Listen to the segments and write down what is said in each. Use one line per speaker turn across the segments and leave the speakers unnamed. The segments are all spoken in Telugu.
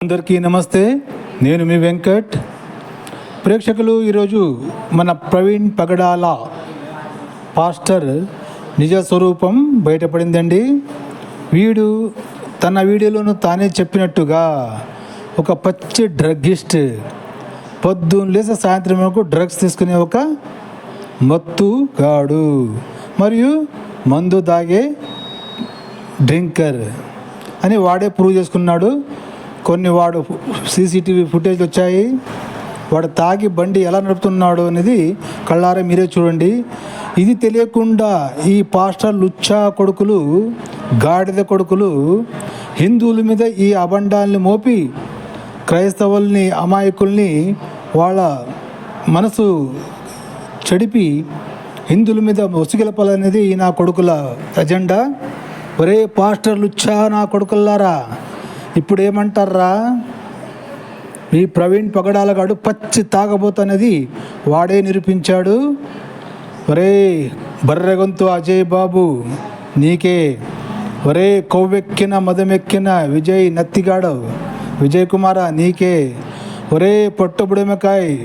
అందరికీ నమస్తే. నేను మీ వెంకట్. ప్రేక్షకులు ఈరోజు మన ప్రవీణ్ పగడాల పాస్టర్ నిజ స్వరూపం బయటపడిందండి. వీడు తన వీడియోలోను తానే చెప్పినట్టుగా ఒక పచ్చి డ్రగ్గిస్ట్. పొద్దున్న లేసే సాయంత్రం వరకు డ్రగ్స్ తీసుకునే ఒక మత్తు గాడు. మరియు మందు తాగే డ్రింకర్ అని వాడే ప్రూవ్ చేసుకున్నాడు. కొన్ని వాడు సీసీటీవీ ఫుటేజ్ వచ్చాయి. వాడు తాగి బండి ఎలా నడుపుతున్నాడు అనేది కళ్ళారా మీరే చూడండి. ఇది తెలియకుండా ఈ పాస్టర్ లుచ్చా కొడుకులు గాడిద కొడుకులు హిందువుల మీద ఈ అబండాల్ని మోపి క్రైస్తవుల్ని అమాయకుల్ని వాళ్ళ మనసు చెడిపి హిందువుల మీద ఉసిగిలపాలనేది ఈ నా కొడుకుల ఎజెండా. ఒరే పాస్టర్లు ఇచ్చా నా కొడుకుల్లారా ఇప్పుడు ఏమంటారా ఈ ప్రవీణ్ పగడాలగాడు పచ్చి తాగబోతనేది వాడే నిరూపించాడు. ఒరే బర్రెగొంతు అజయ్ బాబు నీకే. ఒరే కొవ్వెక్కిన మదమెక్కిన విజయ్ నత్తిగాడవు. విజయ్ కుమార నీకే ఒరే పొట్టబుడిమకాయ్.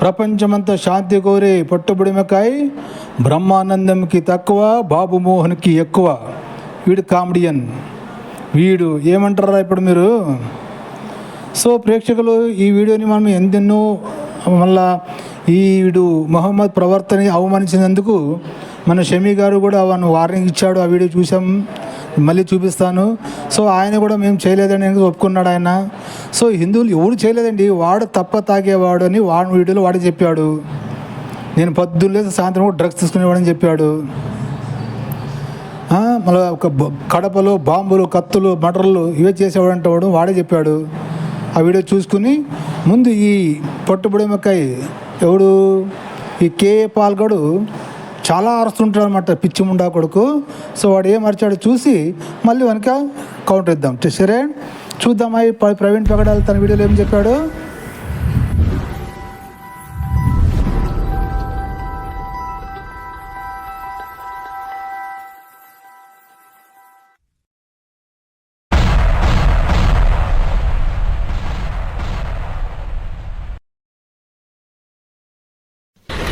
ప్రపంచమంతా శాంతి కోరే పొట్టబుడిమకాయ్. బ్రహ్మానందంకి తక్కువ బాబు మోహన్కి ఎక్కువ. వీడు కామెడియన్. వీడు ఏమంటారా ఇప్పుడు మీరు? సో ప్రేక్షకులు ఈ వీడియోని మనం ఎందెన్నో మళ్ళా ఈడు వీడు మొహమ్మద్ ప్రవర్తన అవమానించినందుకు మన షమీ గారు కూడా వారిని వార్నింగ్ ఇచ్చాడు. ఆ వీడియో చూసాం. మళ్ళీ చూపిస్తాను. సో ఆయన కూడా మేము చేయలేదని ఒప్పుకున్నాడు ఆయన? సో హిందువులు ఎవరు చేయలేదండి. వాడు తప్ప తాగేవాడు అని వాడి వీడియోలో వాడే చెప్పాడు. నేను పొద్దున్నే సాయంత్రం కూడా డ్రగ్స్ తీసుకునేవాడని చెప్పాడు. మళ్ళీ ఒక కడపలు బాంబులు కత్తులు మటర్లు ఇవే చేసేవాడంటే వాడు వాడే చెప్పాడు. ఆ వీడియో చూసుకుని ముందు ఈ పట్టుబడిమకాయ ఎవడు? ఈ కే పాల్గడు చాలా అరుస్తుంటాడు అనమాట పిచ్చి ముండా కొడుకు. సో వాడు ఏం అరిచాడో చూసి మళ్ళీ వెనక కౌంటర్ ఇద్దాం. సరే చూద్దామా ప్రవీణ్ పగడాలు తన వీడియోలో ఏం చెప్పాడు?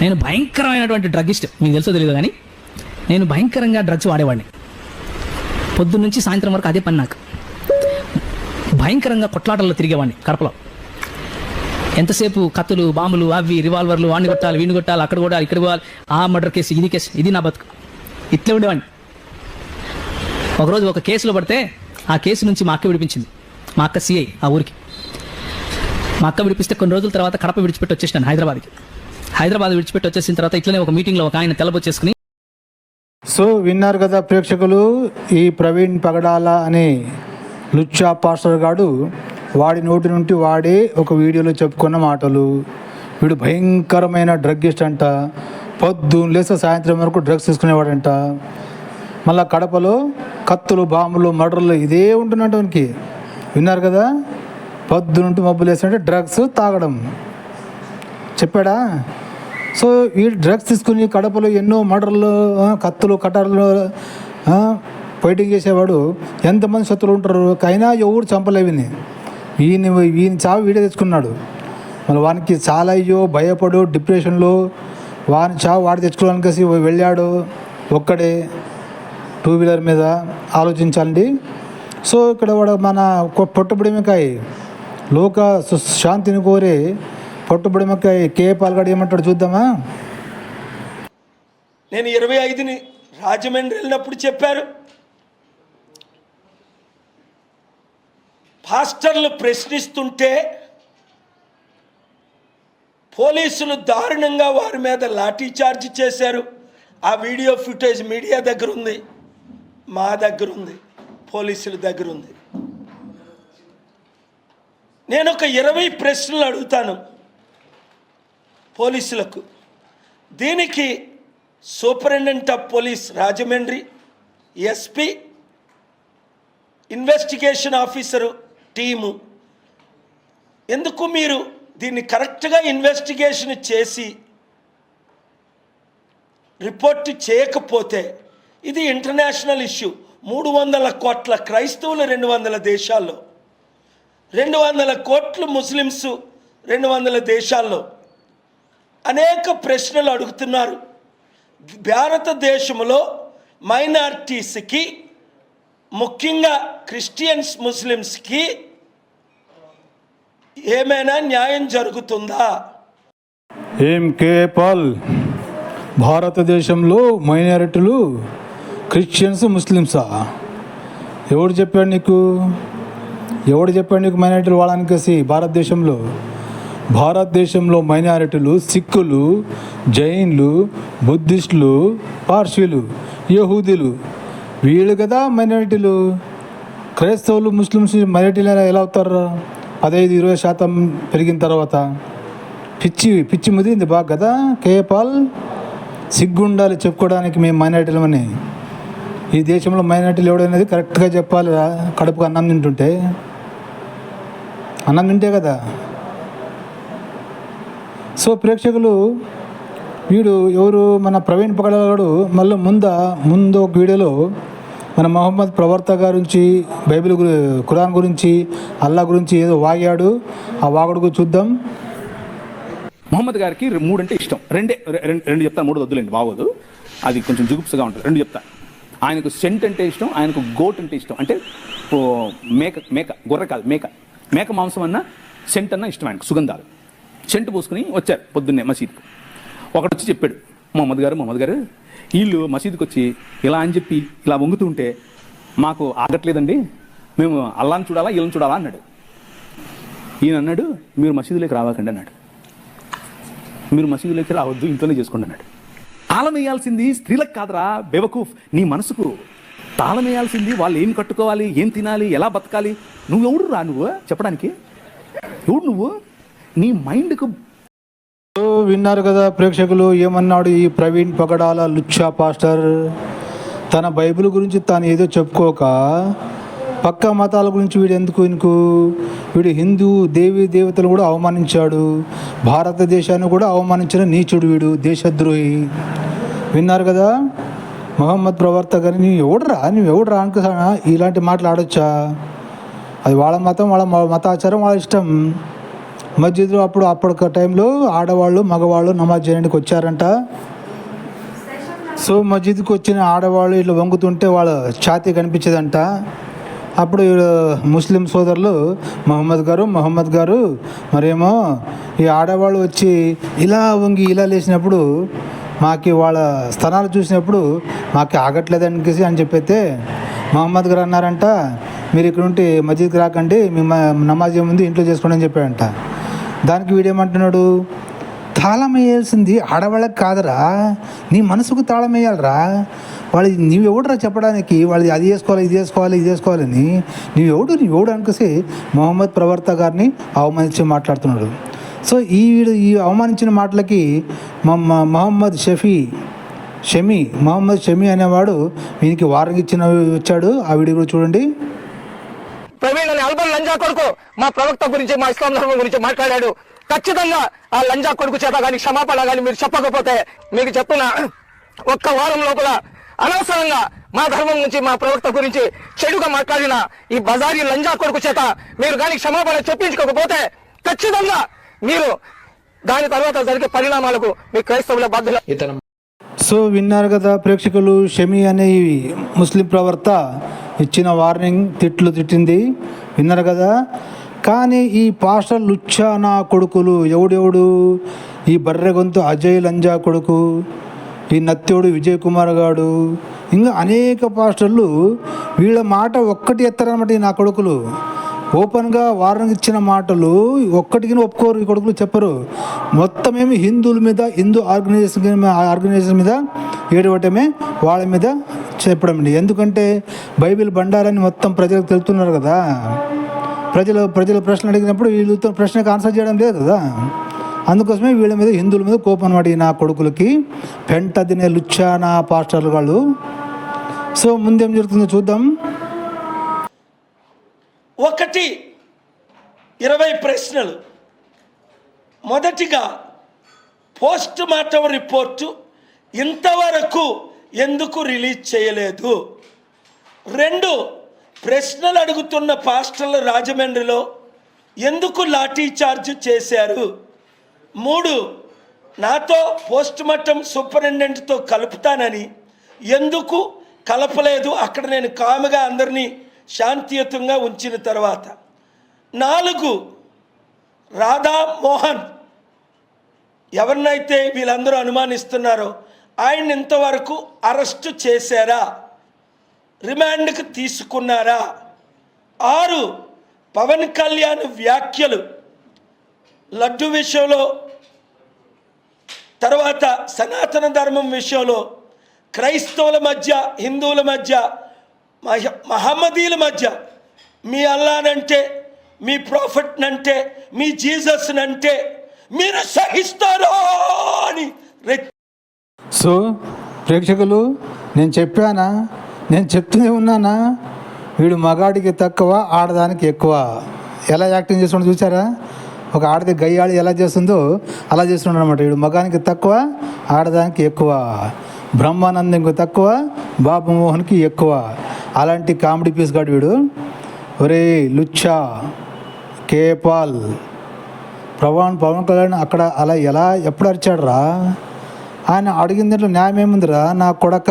నేను భయంకరమైనటువంటి డ్రగ్గిస్ట్ మీకు తెలుసో తెలియదు కానీ నేను భయంకరంగా డ్రగ్స్ వాడేవాడిని. పొద్దున్న నుంచి సాయంత్రం వరకు అదే పని నాకు. భయంకరంగా కొట్లాటల్లో తిరిగేవాడిని కడపలో. ఎంతసేపు కత్తులు బాంబులు అవి రివాల్వర్లు వాడిని కొట్టాలి వీడిని కొట్టాలి అక్కడ కూడా ఇక్కడ పోవాలి ఆ మర్డర్ కేసు ఇది కేసు ఇది నా బతుకు. ఇట్లే ఉండేవాడిని. ఒకరోజు ఒక కేసులో పడితే ఆ కేసు నుంచి మా అక్క విడిపించింది. మా అక్క సిఐ ఆ ఊరికి. మా అక్క విడిపిస్తే కొన్ని రోజుల తర్వాత కడప విడిచిపెట్టి వచ్చేసాను హైదరాబాద్కి. హైదరాబాద్ విడిచిపెట్టి వచ్చేసిన తర్వాత ఇట్లనే ఒక మీటింగ్లో ఒక ఆయన తెల్లబొచ్చేసుకుని
సో విన్నారు కదా ప్రేక్షకులు ఈ ప్రవీణ్ పగడాల అనే లుచ్చా పాస్టర్ గాడు వాడి నోటి నుండి వాడే ఒక వీడియోలో చెప్పుకున్న మాటలు. వీడు భయంకరమైన డ్రగ్గిస్ట్ అంట. పొద్దున్న లేస్తే సాయంత్రం వరకు డ్రగ్స్ తీసుకునేవాడంట. మళ్ళా కడపలో కత్తులు బాంబులు మర్డర్లు ఇదే ఉంటున్నట్టు వానికి. విన్నారు కదా? పొద్దునుంటి మబ్బులు వేస్తుంటే డ్రగ్స్ తాగడం. చెప్పాడా? సో ఈ డ్రగ్స్ తీసుకుని కడపలో ఎన్నో మర్డర్లు కత్తులు కటార్లు ఫైటింగ్ చేసేవాడు. ఎంతమంది శత్రువులు ఉంటారు? అయినా ఎవరు చంపలేవిని ఈయన ఈయన చావు వీడే తెచ్చుకున్నాడు. మరి వానికి చాలా అయ్యో భయపడు డిప్రెషన్లో వాని చావు వాడు తెచ్చుకోవడానికి కలిసి వెళ్ళాడు ఒక్కడే టూ వీలర్ మీద ఆలోచించాలండి. సో ఇక్కడ వాడు మన కొ- లోక శాంతిని కోరే పొట్టబుడిమకాయ కే పాల్గడ ఏమంటాడు చూద్దామా?
నేను ఇరవై ఐదుని రాజమండ్రి వెళ్ళినప్పుడు చెప్పారు పాస్టర్లు ప్రశ్నిస్తుంటే పోలీసులు దారుణంగా వారి మీద లాఠీ చార్జ్ చేశారు. ఆ వీడియో ఫుటేజ్ మీడియా దగ్గర ఉంది మా దగ్గర ఉంది పోలీసుల దగ్గర ఉంది నేను ఒక ఇరవై ప్రశ్నలు అడుగుతాను. పోలీసులకు. దీనికి superintendent of police Rajahmundry SP investigation officer team. ఎందుకు మీరు దీన్ని కరెక్ట్గా ఇన్వెస్టిగేషన్ చేసి రిపోర్ట్ చేయకపోతే ఇది ఇంటర్నేషనల్ ఇష్యూ. మూడు వందల కోట్ల క్రైస్తవులు రెండు వందల దేశాల్లో. రెండు వందల కోట్లు ముస్లిమ్స్ రెండు వందల దేశాల్లో. అనేక ప్రశ్నలు అడుగుతున్నారు. భారతదేశంలో మైనారిటీస్కి ముఖ్యంగా క్రిస్టియన్స్ ముస్లిమ్స్కి ఏమైనా న్యాయం జరుగుతుందా?
ఏం కే పాల్? భారతదేశంలో మైనారిటీలు క్రిస్టియన్స్ ముస్లిమ్సా? ఎవడు చెప్పాడు నీకు? ఎవడు చెప్పాడు నీకు మైనారిటీలు వాళ్ళనికేసి భారతదేశంలో భారతదేశంలో మైనారిటీలు సిక్కులు జైన్లు బుద్ధిస్టులు పార్శ్వీలు యహూదీలు. వీళ్ళు కదా మైనారిటీలు. క్రైస్తవులు ముస్లిమ్స్ మైనారిటీలు ఎలా అవుతారు? పదహైదు ఇరవై శాతం పెరిగిన తర్వాత. పిచ్చి పిచ్చి ముదిరింది బాగా కదా కేపాల్ సిగ్గుండాలి చెప్పుకోవడానికి మేము మైనారిటీలమని. ఈ దేశంలో మైనారిటీలు ఎవడనేది కరెక్ట్గా చెప్పాలి కడుపుకు అన్నం తింటుంటే. అన్నం తింటే కదా. సో ప్రేక్షకులు వీడు ఎవరు మన ప్రవీణ్ పగడగాడు మళ్ళీ ముంద ముందు ఒక వీడియోలో మన మహమ్మద్ ప్రవర్త గురించి బైబిల్ గురి ఖురాన్ గురించి అల్లా గురించి ఏదో వాగాడు. ఆ వాగుడు చూద్దాం.
మొహమ్మద్ గారికి మూడు అంటే ఇష్టం. రెండే రెండు చెప్తా చెప్తాను మూడు వద్దులేండి బాగోదు. అది కొంచెం జుగుప్సగా ఉంటుంది. రెండు చెప్తా. ఆయనకు సెంట్ అంటే ఇష్టం ఆయనకు గోట్ అంటే ఇష్టం. అంటే మేక మేక గొర్రె కాదు మేక. మేక మాంసం అన్న సెంట్ అన్న ఇష్టం ఆయనకు సుగంధాలు. చెంటు పోసుకుని వచ్చారు పొద్దున్నే మసీద్కి. ఒకడు వచ్చి చెప్పాడు మొహమ్మద్ గారు మొహమ్మద్ గారు వీళ్ళు మసీద్కి వచ్చి ఇలా అని చెప్పి ఇలా వంగుతూ ఉంటే మాకు ఆగట్లేదండి మేము అల్లాని చూడాలా వీళ్ళని చూడాలా అన్నాడు. ఈయన అన్నాడు మీరు మసీదులోకి రావాకండి అన్నాడు. మీరు మసీదులోకి రావద్దు ఇంట్లోనే చేసుకోండి అన్నాడు. తాళం వేయాల్సింది స్త్రీలకు కాదురా బెవకూఫ్ నీ మనసుకు. తాళం వేయాల్సింది వాళ్ళు ఏం కట్టుకోవాలి ఏం తినాలి ఎలా బతకాలి నువ్వు ఎవడు రా నువ్వు చెప్పడానికి? ఎవడు నువ్వు? నీ మైండ్కు
విన్నారు కదా ప్రేక్షకులు ఏమన్నాడు ఈ ప్రవీణ్ పగడాల లుచ్చా పాస్టర్? తన బైబిల్ గురించి తాను ఏదో చెప్పుకోక పక్క మతాల గురించి వీడు ఎందుకు ఇనుకు? వీడు హిందూ దేవి దేవతలు కూడా అవమానించాడు. భారతదేశాన్ని కూడా అవమానించిన నీచుడు వీడు దేశద్రోహి. విన్నారు కదా? మొహమ్మద్ ప్రవర్త గారిని నువ్వు ఎవడురా? నువ్వు ఎవడురా అనుకు ఇలాంటి మాటలు ఆడొచ్చా? అది వాళ్ళ మతం వాళ్ళ మతాచారం వాళ్ళ ఇష్టం. మస్జిద్లో అప్పుడు అప్పటి టైంలో ఆడవాళ్ళు మగవాళ్ళు నమాజ్ చేయడానికి వచ్చారంట. సో మస్జిద్కి వచ్చిన ఆడవాళ్ళు ఇట్లా వంగుతుంటే వాళ్ళ ఛాతీ కనిపించేదంట. అప్పుడు ముస్లిం సోదరులు మహమ్మద్ గారు మహమ్మద్ గారు మరేమో ఈ ఆడవాళ్ళు వచ్చి ఇలా వంగి ఇలా లేచినప్పుడు మాకు వాళ్ళ స్థలాలు చూసినప్పుడు మాకు ఆగట్లేదు అనికేసి అని చెప్పైతే మహమ్మద్ గారు అన్నారంట మీరు ఇక్కడ ఉంటే మస్జిద్కి రాకండి మీ నమాజ్ ఏముంది ఇంట్లో చేసుకోండి అని చెప్పాడంట. దానికి వీడేమంటున్నాడు? తాళం వేయాల్సింది ఆడవాళ్ళకి కాదురా. నీ మనసుకు తాళం వేయాలరా వాళ్ళు నీవెవడురా చెప్పడానికి? వాళ్ళు అది చేసుకోవాలి ఇది చేసుకోవాలి ఇది చేసుకోవాలని. నీవెవడు నీవెవడు అనుకోసి మొహమ్మద్ ప్రవర్త గారిని అవమానించి మాట్లాడుతున్నాడు. సో ఈ వీడు ఈ అవమానించిన మాటలకి మహమ్మ- మహమ్మద్ షఫీ షమీ మహమ్మద్ షమీ అనేవాడు వీనికి వారంగా ఇచ్చిన వచ్చాడు. ఆ వీడియో కూడా చూడండి.
ప్రవీణ్ అనే అల్బన్ లంజా కొడుకు మా ప్రవక్త గురించి మా ఇస్లాం ధర్మం గురించి మాట్లాడాడు. ఖచ్చితంగా ఆ లంజా కొడుకు చేత కానీ క్షమాపణ కానీ మీరు చెప్పకపోతే మీకు చెప్పిన ఒక్క వారం లోపల అనవసరంగా మా ధర్మం నుంచి మా ప్రవక్త గురించి చెడుగా మాట్లాడిన ఈ బజారీ లంజా కొడుకు చేత మీరు కానీ క్షమాపణ చెప్పించుకోకపోతే ఖచ్చితంగా మీరు దాని తర్వాత జరిగే పరిణామాలకు మీ క్రైస్తవుల బాధ్యత
సో విన్నారు కదా ప్రేక్షకులు షమి అనే ముస్లిం ప్రవర్త ఇచ్చిన వార్నింగ్ తిట్లు తిట్టింది. విన్నారు కదా? కానీ ఈ పాస్టర్ లుచ్చా నా కొడుకులు ఎవడెవడు? ఈ బర్రె గొంతు అజయ్ లంజా కొడుకు ఈ నత్యోడు విజయ్ కుమార్ గాడు. ఇంకా అనేక పాస్టర్లు వీళ్ళ మాట ఒక్కటి ఎత్తారనమాట ఈ నా కొడుకులు. ఓపెన్గా వారానికి ఇచ్చిన మాటలు ఒక్కటికి ఒప్పుకోరు ఈ కొడుకులు చెప్పరు. మొత్తం ఏమి హిందువుల మీద హిందూ ఆర్గనైజేషన్ ఆర్గనైజేషన్ మీద ఏడవటమే వాళ్ళ మీద చెప్పడం అండి. ఎందుకంటే బైబిల్ బండారని మొత్తం ప్రజలకు తెలుపుతున్నారు కదా. ప్రజలు ప్రజల ప్రశ్నలు అడిగినప్పుడు వీళ్ళతో ప్రశ్నకు ఆన్సర్ చేయడం లేదు కదా. అందుకోసమే వీళ్ళ మీద హిందువుల మీద కోపం అనమాట నా కొడుకులకి. పెంట తినే లుచ్చానా పాస్టర్లు వాళ్ళు. సో ముందేం జరుగుతుందో చూద్దాం.
ఒకటి ఇరవై ప్రశ్నలు. మొదటిగా పోస్ట్ మార్టం రిపోర్టు ఇంతవరకు ఎందుకు రిలీజ్ చేయలేదు? రెండు ప్రశ్నలు అడుగుతున్న పాస్టర్లు రాజమండ్రిలో ఎందుకు లాఠీ చార్జ్ చేశారు? మూడు నాతో పోస్ట్ మార్టం సూపరింటెండెంట్తో కలుపుతానని ఎందుకు కలపలేదు? అక్కడ నేను కాముగా అందరినీ శాంతియుతంగా ఉంచిన తర్వాత నాలుగు రాధా మోహన్ ఎవరినైతే వీళ్ళందరూ అనుమానిస్తున్నారో ఆయన ఇంతవరకు అరెస్టు చేశారా? రిమాండ్కి తీసుకున్నారా? ఆరు పవన్ కళ్యాణ్ వ్యాఖ్యలు. లడ్డు విషయంలో తర్వాత సనాతన ధర్మం విషయంలో క్రైస్తవుల మధ్య హిందువుల మధ్య మహ- మహమ్మదీల మధ్య మీ అల్లానంటే మీ ప్రాఫిట్నంటే మీ జీసస్నంటే మీరు సహిస్తారో అని
సో ప్రేక్షకులు నేను చెప్పానా? నేను చెప్తూనే ఉన్నానా? వీడు మగాడికి తక్కువ ఆడదానికి ఎక్కువ. ఎలా యాక్టింగ్ చేస్తుండో చూసారా ఒక ఆడది గయ్యాడి ఎలా చేస్తుందో అలా చేస్తున్నాడు అనమాట వీడు మగానికి తక్కువ ఆడదానికి ఎక్కువ. బ్రహ్మానందంకు తక్కువ బాబు మోహన్కి ఎక్కువ. అలాంటి కామెడీ పీస్ కాడు వీడు. ఒరే లుచ్చా కేపాల్ ప్రవణ్ పవన్ కళ్యాణ్ అక్కడ అలా ఎలా ఎప్పుడు అరిచాడరా? ఆయన అడిగిన దాంట్లో న్యాయం ఏముందిరా? నా కొడక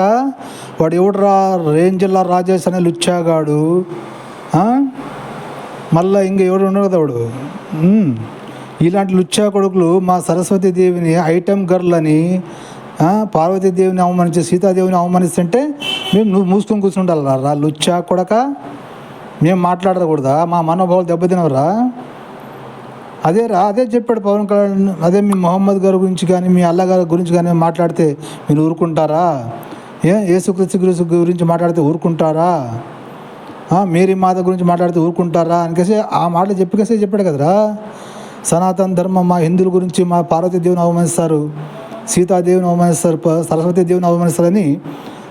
వాడు ఎవడురా రేంజిల్లా రాజేష్ అనే లుచ్చాగాడు మళ్ళీ ఇంకా ఇంక ఎవడు ఉండడు కదా వాడు. ఇలాంటి లుచ్చా కొడుకులు మా సరస్వతి దేవిని ఐటమ్ గర్ల్ అని పార్వతీదేవిని అవమానించి సీతాదేవిని అవమానిస్తుంటే మేము నువ్వు మూసుకొని కూర్చుండాలి రా లుచ్చా కొడక. మేము మాట్లాడకూడదా? మా మనోభావాలు దెబ్బతినవరా? అదే రా అదే చెప్పాడు పవన్ కళ్యాణ్. అదే మీ మొహమ్మద్ గారి గురించి కానీ మీ అల్లా గారి గురించి కానీ మాట్లాడితే మీరు ఊరుకుంటారా? ఏ యేసుక్రీస్తు గురించి గురించి మాట్లాడితే ఊరుకుంటారా? మేరీ మాత గురించి మాట్లాడితే ఊరుకుంటారా? అనికేసి ఆ మాటలు చెప్పికేసే చెప్పాడు కదరా. సనాతన ధర్మం మా హిందువుల గురించి మా పార్వతీ దేవుని అవమానిస్తారు. సీతాదేవిని అవమానిస్తారు సరస్వతి దేవుని అవమానిస్తారని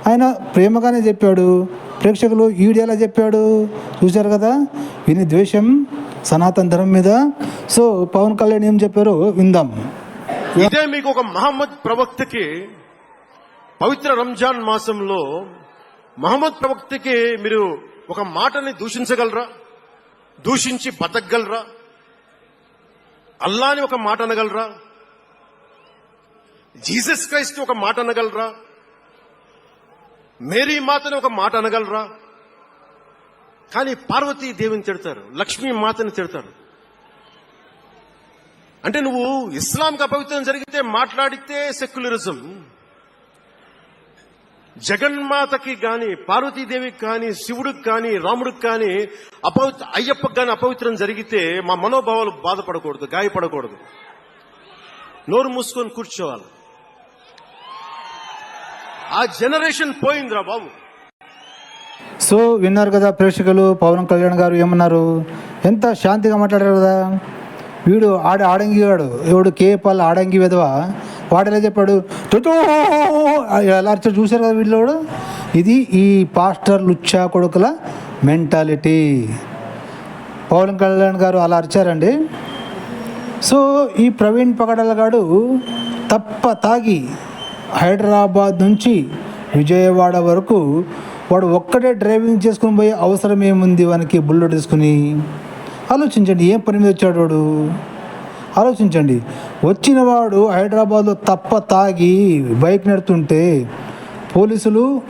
ఆయన ప్రేమగానే చెప్పాడు. ప్రేక్షకులు ఈడేలా ఎలా చెప్పాడు. చూశారు కదా? విని ద్వేషం సనాతన ధర్మం మీద. సో పవన్ కళ్యాణ్ ఏం చెప్పారో విందాం.
ఇదే మీకు ఒక మహమ్మద్ ప్రవక్తకి పవిత్ర రంజాన్ మాసంలో మహమ్మద్ ప్రవక్తకి మీరు ఒక మాటని దూషించగలరా? దూషించి బతకగలరా? అల్లాని ఒక మాట అనగలరా? జీసస్ క్రైస్ట్ ఒక మాట అనగలరా? మేరీ మాతను ఒక మాట అనగలరా? కానీ పార్వతీ దేవిని తిడతారు లక్ష్మీ మాతని తిడతారు. అంటే నువ్వు ఇస్లాంకి అపవిత్రం జరిగితే మాట్లాడితే సెక్యులరిజం. జగన్మాతకి గాని పార్వతీదేవికి కానీ శివుడికి కానీ రాముడికి కానీ అపవిత్ర అయ్యప్పకి కానీ అపవిత్రం జరిగితే మా మనోభావాలు బాధపడకూడదు గాయపడకూడదు. నోరు మూసుకొని కూర్చోవాలి. ఆ జనరేషన్ పోయిందిరా బాబు.
సో విన్నారు కదా ప్రేక్షకులు పవన్ కళ్యాణ్ గారు ఏమన్నారు? ఎంత శాంతిగా మాట్లాడారు కదా? వీడు ఆడ ఆడంగి వాడు ఎవడు కేపాల్ ఆడంగి విధవ? వాడు ఎలా చెప్పాడు? ఎలా చూశారు కదా వీళ్ళు కూడా ఇది ఈ పాస్టర్ లుచ్చా కొడుకుల మెంటాలిటీ. పవన్ కళ్యాణ్ గారు అలా అరిచారండి. సో ఈ ప్రవీణ్ పగడలగాడు తప్ప తాగి హైదరాబాద్ నుంచి విజయవాడ వరకు వాడు ఒక్కడే డ్రైవింగ్ చేసుకుని పోయే అవసరం ఏముంది వానికి బుల్లెట్ తీసుకుని? ఆలోచించండి ఏం పని మీద వచ్చాడు వాడు? ఆలోచించండి వచ్చినవాడు హైదరాబాద్లో తప్ప తాగి బైక్ నడుతుంటే పోలీసులు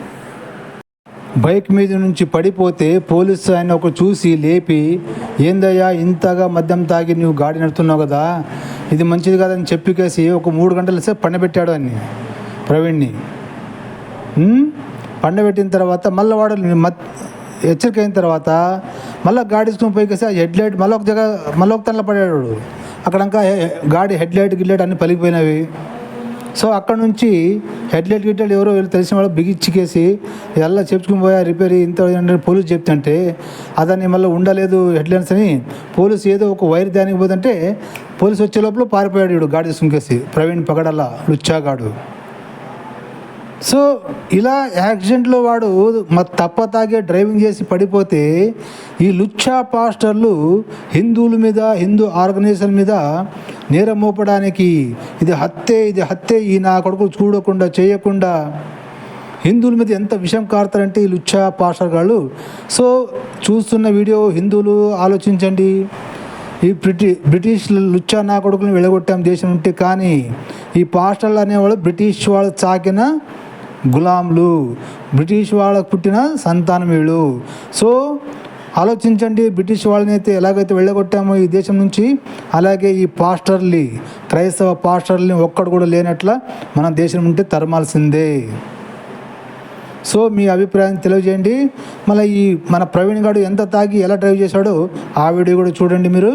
బైక్ మీద నుంచి పడిపోతే పోలీసు ఆయన ఒక చూసి లేపి ఏందయ్యా ఇంతగా మద్యం తాగి నువ్వు గాడి నడుతున్నావు కదా? ఇది మంచిది కాదని చెప్పికేసి ఒక మూడు గంటల సేపు పండబెట్టాడు అని ప్రవీణ్ని. ఉమ్? పండబెట్టిన తర్వాత మళ్ళీ వాడు మత్ హెచ్చరిక అయిన తర్వాత మళ్ళీ గాడి తీసుకుని పోయికేసి ఆ హెడ్ లైట్ మళ్ళీ ఒక జగ మళ్ళీ ఒక తల్ల పడాడు అక్కడ ఇంకా హె- గాడి హెడ్ లైట్ గిడ్ లైట్ అన్నీ పలిగిపోయినవి. సో అక్కడ నుంచి హెడ్లైట్ గిట్లైట్ ఎవరో వీళ్ళు తెలిసిన వాళ్ళు బిగిచ్చికేసి ఎలా చెప్పుకుని పోయా రిపేర్ ఇంత పోలీసు చెప్తుంటే అదని మళ్ళీ ఉండలేదు హెడ్లైన్స్ అని పోలీసు ఏదో ఒక వైర్ దానికి పోతుంటే పోలీసు వచ్చే లోపల పారిపోయాడు వీడు గాడి తీసుకునికేసి ప్రవీణ్ పగడల్లా లుచ్చాగాడు. సో ఇలా యాక్సిడెంట్లో వాడు మ- తప్ప తాగే డ్రైవింగ్ చేసి పడిపోతే ఈ లుచ్చా పాస్టర్లు హిందువుల మీద హిందూ ఆర్గనైజేషన్ మీద నేరం మోపడానికి ఇది హత్యే ఇది హత్యే ఈ నా కొడుకు చూడకుండా చేయకుండా హిందువుల మీద ఎంత విషం కారుతారంటే ఈ లుచ్చా పాస్టర్ గాళ్ళు సో చూస్తున్న వీడియో హిందువులు ఆలోచించండి. ఈ బ్రిటి బ్రిటిష్ లుచ్చా నా కొడుకులను వెళ్ళగొట్టాం దేశం ఉంటే కానీ ఈ పాస్టర్లు అనేవాళ్ళు బ్రిటిష్ వాళ్ళు చాకిన గులాంలు బ్రిటిష్ వాళ్ళకు పుట్టిన సంతానం వీళ్ళు. సో ఆలోచించండి బ్రిటిష్ వాళ్ళని అయితే ఎలాగైతే వెళ్ళగొట్టామో ఈ దేశం నుంచి అలాగే ఈ పాస్టర్లీ క్రైస్తవ పాస్టర్ని ఒక్కడు కూడా లేనట్ల మన దేశం ఉంటే తరమాల్సిందే. సో మీ అభిప్రాయం తెలియజేయండి. మళ్ళీ ఈ మన ప్రవీణ్ గారు ఎంత తాగి ఎలా డ్రైవ్ చేశాడో ఆ వీడియో కూడా చూడండి మీరు.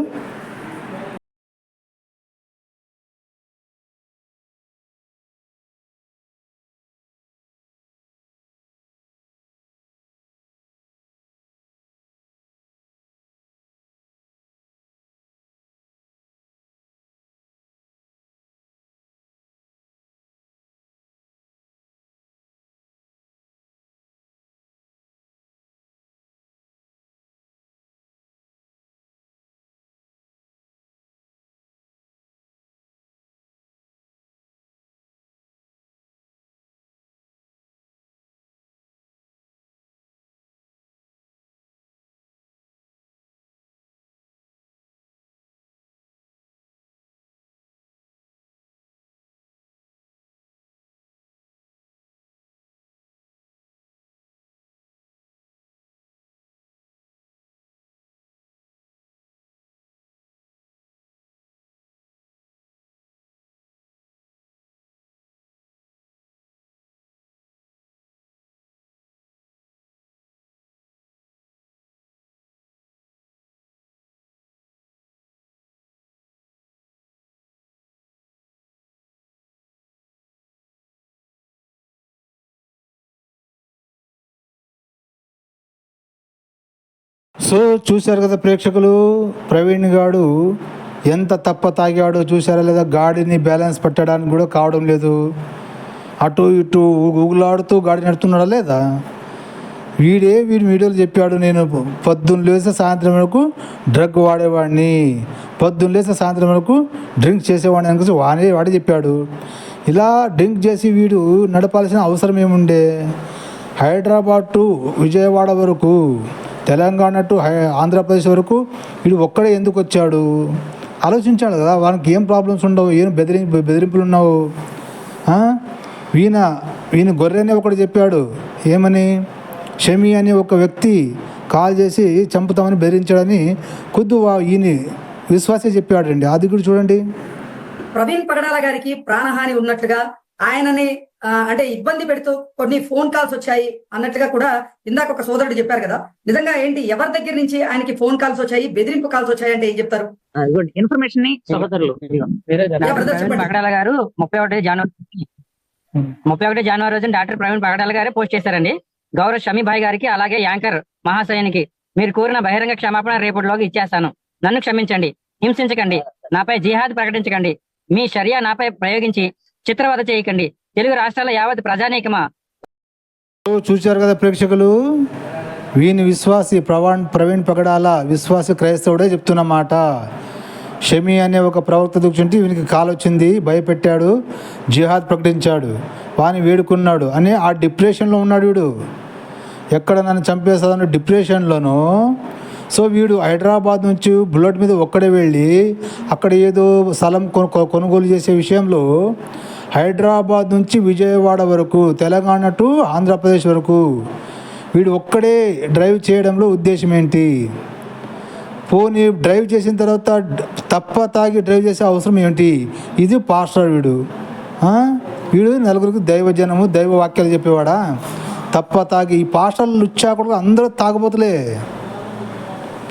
సో చూశారు కదా ప్రేక్షకులు ప్రవీణ్ గాడు ఎంత తప్ప తాగాడో చూసారా లేదా? గాడిని బ్యాలెన్స్ పెట్టడానికి కూడా కావడం లేదు. అటు ఇటు ఊగులాడుతూ గాడి నడుతున్నాడా లేదా? వీడే వీడి వీడియోలు చెప్పాడు నేను పొద్దున్న లేస్తే సాయంత్రం వరకు డ్రగ్ వాడేవాడిని. పొద్దున్న లేస్తే సాయంత్రం వరకు డ్రింక్ చేసేవాడిని అనుకోసి వాడే వాడే చెప్పాడు. ఇలా డ్రింక్ చేసి వీడు నడపాల్సిన అవసరం ఏముండే? హైదరాబాద్ టు విజయవాడ వరకు తెలంగాణ టు హై- ఆంధ్రప్రదేశ్ వరకు వీడు ఒక్కడే ఎందుకు వచ్చాడు? ఆలోచించాడు కదా వానికి ఏం ప్రాబ్లమ్స్ ఉండవు ఏం బెదిరి బెదిరింపులు ఉన్నావు ఈయన ఈయన గొర్రెనే ఒకటి చెప్పాడు ఏమని? షమి అనే ఒక వ్యక్తి కాల్ చేసి చంపుతామని బెదిరించాడని కొద్దు వా- ఈయన విశ్వాసే చెప్పాడండి. అది కూడా చూడండి.
ప్రవీణ్ పగడాల గారికి ప్రాణహాని ఉన్నట్లుగా ఆయనని అంటే ఇబ్బంది పెడుతూ కొన్ని ఫోన్ కాల్స్ వచ్చాయి అన్నట్టుగా కూడా ఇందాక ఒక సోదరుడు చెప్పారు కదా నిజంగా ఏంటి ఎవరి దగ్గర నుంచి ఆయనకి ఫోన్ కాల్స్ వచ్చాయి బెదిరింపు కాల్స్ వచ్చాయి అంటే ఏం చెప్తారు
ఇన్ఫర్మేషన్ని
చెప్పండి.
పగడాల గారు ముప్పై ఒకటి జనవరి ముప్పై ఒకటి జనవరి రోజున డాక్టర్ ప్రవీణ్ పగడాల గారే పోస్ట్ చేశారండి గౌరవ్ షమీ భాయ్ గారికి అలాగే యాంకర్ మహాశయానికి మీరు కోరిన బహిరంగ క్షమాపణ రేపటిలోకి ఇచ్చేస్తాను నన్ను క్షమించండి హింసించకండి నాపై జిహాద్ ప్రకటించకండి మీ షరియా నాపై ప్రయోగించి చిత్రవద చేయకండి తెలుగు రాష్ట్రాల యావత్ ప్రజానీకమా?
సో చూశారు కదా ప్రేక్షకులు? వీని విశ్వాసి ప్రవాణ్ ప్రవీణ్ పగడాల విశ్వాసి క్రైస్తవుడే చెప్తున్నమాట షమి అనే ఒక ప్రవక్త దుఃఖుంటే వీనికి కాలొచ్చింది భయపెట్టాడు జిహాద్ ప్రకటించాడు వాని వేడుకున్నాడు అని ఆ డిప్రెషన్లో ఉన్నాడు వీడు. ఎక్కడ నన్ను చంపేస్తుందని డిప్రెషన్లోనూ సో వీడు హైదరాబాద్ నుంచి బుల్లెట్ మీద ఒక్కడే వెళ్ళి అక్కడ ఏదో స్థలం కొను- కొ- కొనుగోలు చేసే విషయంలో హైదరాబాద్ నుంచి విజయవాడ వరకు తెలంగాణ టు ఆంధ్రప్రదేశ్ వరకు వీడు ఒక్కడే డ్రైవ్ చేయడంలో ఉద్దేశం ఏంటి? పోనీ డ్రైవ్ చేసిన తర్వాత తప్ప తాగి డ్రైవ్ చేసే అవసరం ఏంటి? ఇది పాస్టర్ వీడు. వీడు నలుగురికి దైవజనము దైవ వాక్యాలు చెప్పేవాడా? తప్ప తాగి ఈ పాస్టర్లు లుచ్చా కొడుకులు అందరూ తాగబోతులే.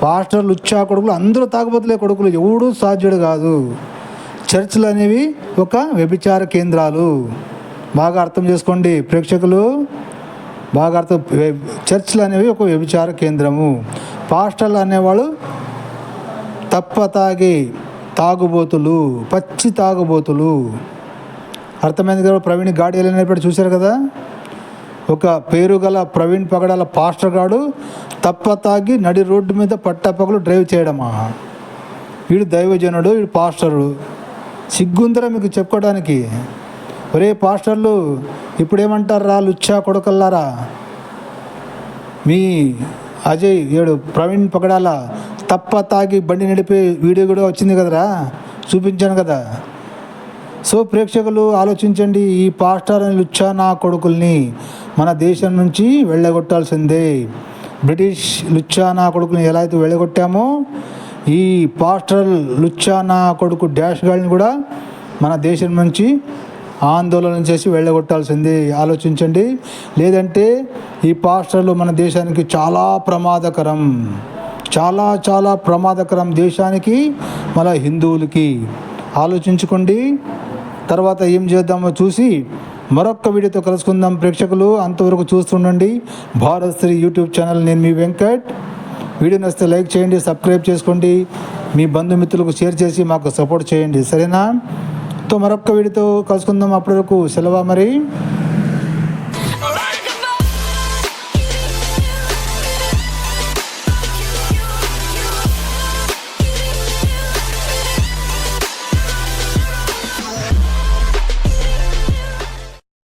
పాస్టర్లు లుచ్చా కొడుకులు అందరూ తాగబోతులే కొడుకులు. ఎవడూ సాధ్యుడు కాదు. చర్చ్లు అనేవి ఒక వ్యభిచార కేంద్రాలు. బాగా అర్థం చేసుకోండి ప్రేక్షకులు. బాగా అర్థం చర్చ్లు అనేవి ఒక వ్యభిచార కేంద్రము. పాస్టర్లు అనేవాళ్ళు తప్ప తాగి తాగుబోతులు పచ్చి తాగుబోతులు. అర్థమైంది కదా ప్రవీణ్ గాడియలు అనేప్పుడు చూశారు కదా? ఒక పేరు గల ప్రవీణ్ పగడాల పాస్టర్ గాడు తప్ప తాగి నడి రోడ్డు మీద పట్టపగలు డ్రైవ్ చేయడమా? వీడు దైవజనుడు వీడు పాస్టరు. సిగ్గుందరా మీకు చెప్పుకోవడానికి? ఒరే పాస్టర్లు ఇప్పుడేమంటారా లుచ్చా కొడుకల్లారా? మీ అజయ్ ఏడు ప్రవీణ్ పగడాల తప్ప తాగి బండి నడిపే వీడియో కూడా వచ్చింది కదరా? చూపించాను కదా. సో ప్రేక్షకులు ఆలోచించండి ఈ పాస్టర్ అని లుచ్చా నా కొడుకుల్ని మన దేశం నుంచి వెళ్ళగొట్టాల్సిందే. బ్రిటిష్ లుచ్చా నా కొడుకుని ఎలా అయితే వెళ్ళగొట్టామో ఈ పాస్టర్ లుచ్చానా కొడుకు డాష్ గాల్ని కూడా మన దేశం నుంచి ఆందోళన చేసి వెళ్ళగొట్టాల్సింది. ఆలోచించండి. లేదంటే ఈ పాస్టర్లు మన దేశానికి చాలా ప్రమాదకరం. చాలా చాలా ప్రమాదకరం దేశానికి మన హిందువులకి. ఆలోచించుకోండి. తర్వాత ఏం చేద్దామో చూసి మరొక్క వీడియోతో కలుసుకుందాం ప్రేక్షకులు. అంతవరకు చూస్తుండండి. Bharat Shri YouTube channel. నేను మీ వెంకట్. వీడియో నచ్చితే లైక్ చేయండి సబ్స్క్రైబ్ చేసుకోండి. మీ బంధుమిత్రులకు షేర్ చేసి మాకు సపోర్ట్ చేయండి. సరేనా? తో మరొక వీడితో కలుసుకుందాం. అప్పటి వరకు సెలవు మరి.